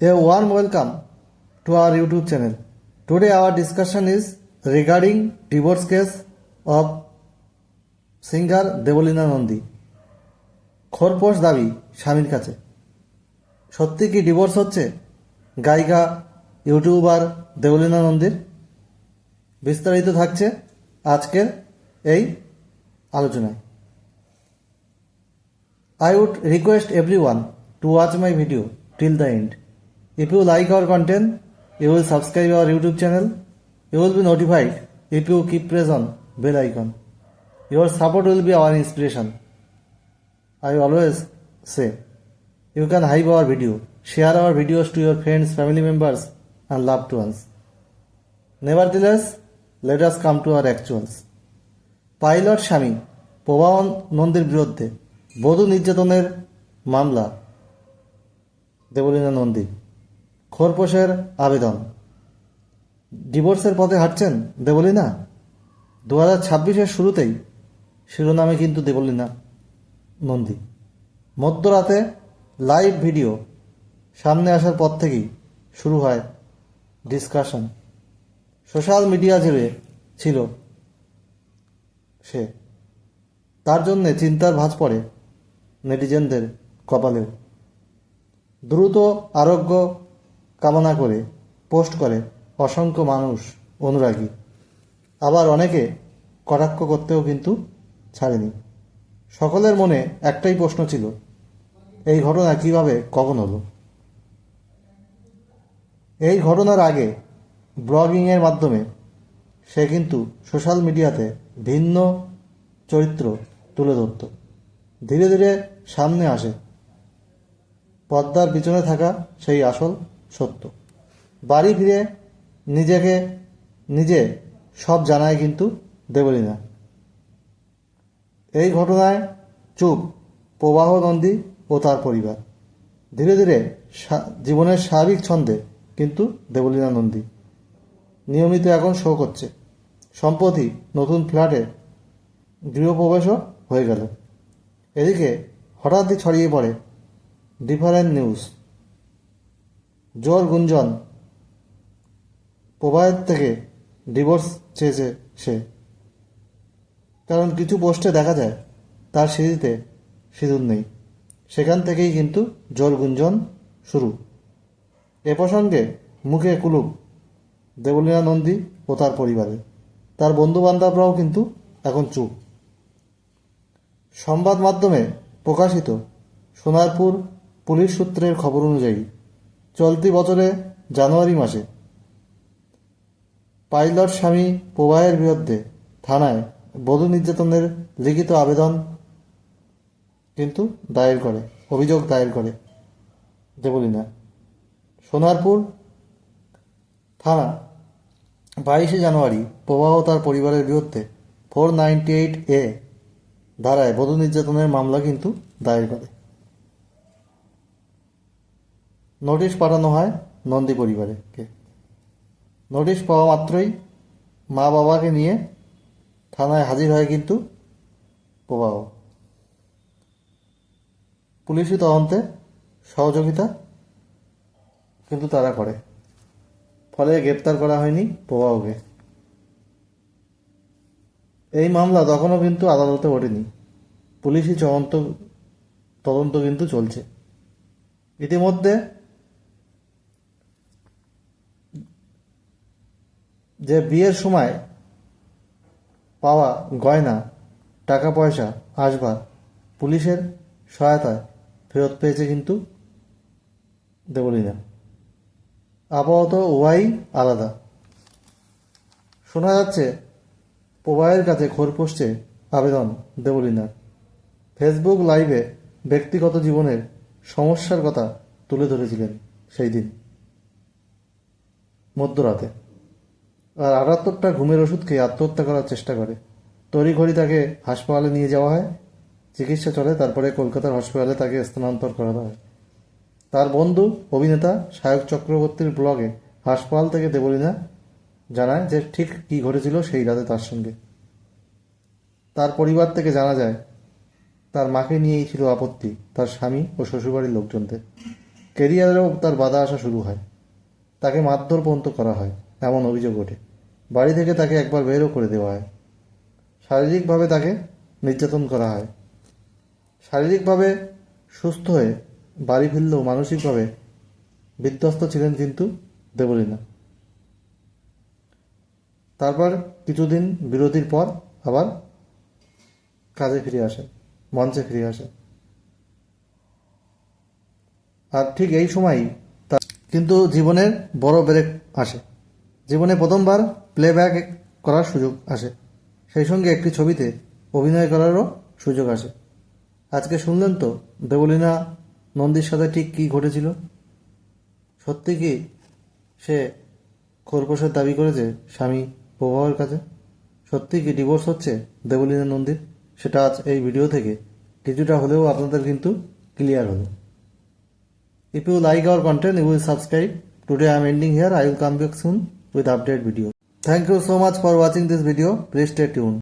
A warm welcome to our YouTube channel. Today our discussion is regarding divorce case of singer Debolina Nandi খোরপোশ দাবি স্বামীর কাছে সত্যি কি divorce হচ্ছে গায়িকা ইউটিউবার দেবলীনা নন্দীর বিস্তারিত থাকছে আজকের এই আলোচনায় I would request everyone to watch my video till the end. If you like our content, you will subscribe our YouTube channel. You will be notified if you keep press on bell icon. Your support will be our inspiration. I always say, you can hype our video, share our videos to your friends, family members, and loved ones. Nevertheless, let us come to our actuals. Pilot স্বামী প্রবাহন নন্দীর বিরুদ্ধে বধূ নির্যাতনের মামলা দেবলীনা নন্দী খোরপোশের আবেদন। ডিভোর্সের পথে হাঁটছেন দেবলীনা? দু হাজার ছাব্বিশের শুরুতেই শিরোনামে কিন্তু দেবলীনা নন্দী। মধ্যরাতে লাইভ ভিডিও সামনে আসার পর থেকেই শুরু হয় ডিসকাশন। সোশ্যাল মিডিয়া জুড়ে ছিল সে। তার জন্যে চিন্তার ভাঁজ পড়ে নেটিজেনদের কপালেও। দ্রুত আরোগ্য কামনা করে, পোস্ট করে, অসংখ্য মানুষ অনুরাগী। আবার অনেকে কটাক্ষ করতেও কিন্তু ছাড়েনি। সকলের মনে একটাই প্রশ্ন ছিল, এই ঘটনা কীভাবে কখন হলো? এই ঘটনার আগে ব্লগিংয়ের মাধ্যমে সে কিন্তু সোশ্যাল মিডিয়াতে ভিন্ন চরিত্র তুলে ধরত। ধীরে ধীরে সামনে আসে। পদ্মার পিছনে থাকা সেই আসল সত্য। বাড়ি ফিরে নিজেকে, নিজে সব জানায় কিন্তু দেবলীনা। এই ঘটনায় চুপ, প্রবাহ, নন্দী ও তার পরিবার। ধীরে ধীরে জীবনের স্বাভাবিক ছন্দে কিন্তু দেবলীনা, নন্দী। নিয়মিত এখন শো করছে। সম্প্রতি নতুন ফ্ল্যাটে গৃহপ্রবেশও হয়ে গেল। এদিকে হঠাৎই ছড়িয়ে পড়ে ডিফারেন্ট নিউজ। জোর গুঞ্জন। প্রবাহের থেকে ডিভোর্স চেয়েছে সে। কারণ কিছু পোস্টে দেখা যায়, তার সিঁড়িতে সিঁদুর নেই। সেখান থেকেই কিন্তু জোর গুঞ্জন শুরু। এ প্রসঙ্গে মুখে কুলুপ, দেবলীনা নন্দী ও তার পরিবারে। তার বন্ধু বান্ধবরাও কিন্তু এখন চুপ। সংবাদ মাধ্যমে প্রকাশিত সোনারপুর পুলিশ সূত্রের খবর অনুযায়ী চলতি বছরে জানুয়ারি মাসে পাইলট স্বামী প্রবাহের বিরুদ্ধে থানায় বধূ নির্যাতনের লিখিত আবেদন কিন্তু দায়ের করে, অভিযোগ দায়ের করে যে বলি না সোনারপুর থানা, বাইশে জানুয়ারি প্রবাহ তার পরিবারের বিরুদ্ধে ফোর নাইনটি এইট এ ধারায় বধূ নির্যাতনের মামলা কিন্তু দায়ের করে। নোটিশ পাঠানো হয় নন্দী পরিবারকে নোটিশ পাওয়া মাত্রই মা বাবাকে নিয়ে থানায় হাজির হয় কিন্তু প্রবাহ পুলিশি তদন্তে সহযোগিতা কিন্তু তারা করে। ফলে গ্রেপ্তার করা হয়নি প্রবাহকে এই মামলা তখনও কিন্তু আদালতে ওঠেনি। পুলিশি তদন্ত তদন্ত কিন্তু চলছে। ইতিমধ্যে যে বিয়ের সময় পাওয়া গয়না টাকা পয়সা আসবাব, পুলিশের সহায়তায় ফেরত পেয়েছে কিন্তু দেবলীনা। আপাতত উভয়ই আলাদা। শোনা যাচ্ছে প্রবাহের কাছে খোরপোষে আবেদন দেবলীনার। ফেসবুক লাইভে ব্যক্তিগত জীবনের সমস্যার কথা তুলে ধরেছিলেন সেই দিন, মধ্যরাতে। আর আটাত্তরটা ঘুমের ওষুধ খেয়ে আত্মহত্যা করার চেষ্টা করে। তড়িঘড়ি তাকে হাসপাতালে নিয়ে যাওয়া হয়। চিকিৎসা চলে, তারপরে কলকাতার হাসপাতালে তাকে স্থানান্তর করা হয়। তার বন্ধু, অভিনেতা সায়ক চক্রবর্তীর ব্লগে হাসপাতাল থেকে দেবলীনা জানায় যে ঠিক কী ঘটেছিল সেই রাতে তার সঙ্গে। তার পরিবার থেকে জানা যায়, তার মাকে নিয়েই ছিল আপত্তি তার স্বামী ও শ্বশুরবাড়ির লোকজনদের। কেরিয়ারেও তার বাধা আসা শুরু হয়। তাকে মারধর পর্যন্ত করা হয়, এমন অভিযোগ ওঠে। বাড়ি থেকে তাকে একবার বেরও করে দেওয়া হয়। শারীরিকভাবে তাকে নির্যাতন করা হয়। শারীরিকভাবে সুস্থ হয়ে বাড়ি ফিরলেও মানসিকভাবে বিধ্বস্ত ছিলেন কিন্তু দেবলীনা। তারপর কিছুদিন বিরতির পর আবার কাজে ফিরে আসে মঞ্চে ফিরে আসে আর ঠিক এই সময়ই তার কিন্তু জীবনের বড় ব্রেক আসে। জীবনে প্রথমবার প্লেব্যাক করার সুযোগ আসে। সেই সঙ্গে একটি ছবিতে অভিনয় করারও সুযোগ আসে। আজকে শুনলেন তো দেবলীনা নন্দীর সাথে ঠিক কী ঘটেছিল? সত্যি কি সে খোরপোশের দাবি করেছে স্বামী প্রভাবের কাছে? সত্যি কি ডিভোর্স হচ্ছে দেবলীনা নন্দীর? সেটা আজ এই ভিডিও থেকে কিছুটা হলেও আপনাদের কিন্তু ক্লিয়ার হলো If you like our content, you will subscribe. Today I am ending here. I will come back soon. With update video. Thank you so much for watching this video. Please stay tuned.